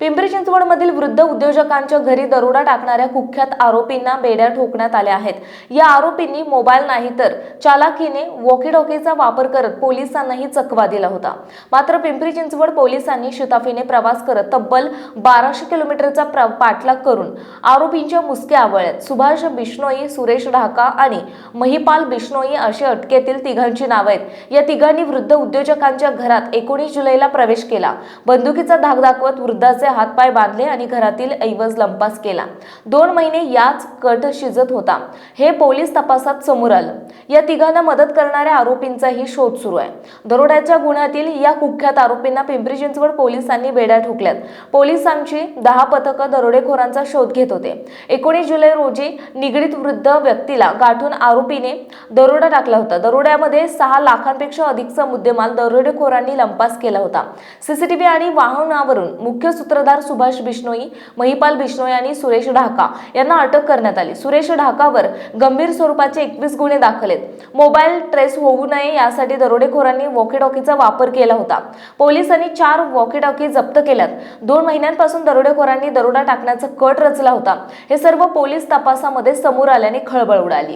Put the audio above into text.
पिंपरी चिंचवडमधील वृद्ध उद्योजकांच्या घरी दरोडा टाकणाऱ्या कुख्यात आरोपींना बेड्या ठोकण्यात आल्या आहेत. या आरोपींनी मोबाईल नाही तर चालाकीने वॉकीडॉकीचा वापर करत पोलिसांनाही चकवा दिला होता. मात्र पिंपरी चिंचवड पोलिसांनी शिताफीने प्रवास करत तब्बल बाराशे किलोमीटरचा प्र- पाठलाग करून आरोपींच्या मुसक्या आवळ्यात सुभाष बिश्नोई सुरेश ढाका आणि महिपाल बिश्नोई अशी अटकेतील तिघांची नावं आहेत. या तिघांनी वृद्ध उद्योजकांच्या घरात एकोणीस जुलैला प्रवेश केला. बंदुकीचा धाक दाखवत वृद्धाचे हातपाय बांधले आणि घरातील ऐवज लंपास केला. दोन महिने याच कट शिजत होता. हे पोलीस तपासात समोर आलं. या तिघांना मदत करणाऱ्या आरोपींचाही शोध सुरू आहे. दरोड्याच्या गुन्ह्यातील या कुख्यात आरोपींना पिंपरी चिंचवड पोलिसांनी बेड्या ठोकल्यात. पोलिसांची दहा पथकं दरोडेखोरांचा शोध घेत होते. एकोणीस जुलै रोजी निगडीत वृद्ध व्यक्तीला गाठून आरोपीने दरोडा टाकला होता. दरोड्यामध्ये सहा लाखांपेक्षा अधिकचा मुद्देमाल दरोडेखोरांनी लंपास केला होता. सीसीटीव्ही आणि वाहनावरून मुख्य सूत्र सूत्रधार सुभाष बिश्नोई महिपाल बिश्नोई आणि सुरेश ढाका यांना अटक करण्यात आली. सुरेश ढाकावर गंभीर स्वरूपाचे एकवीस गुन्हे दाखल आहेत. मोबाईल ट्रेस होऊ नये यासाठी दरोडेखोरांनी वॉकीटॉकीचा वापर केला होता. पोलिसांनी चार वॉकीटॉकी जप्त केल्यात. दोन महिन्यांपासून दरोडेखोरांनी दरोडा टाकण्याचा कट रचला होता. हे सर्व पोलीस तपासामध्ये समोर आल्याने खळबळ उडाली.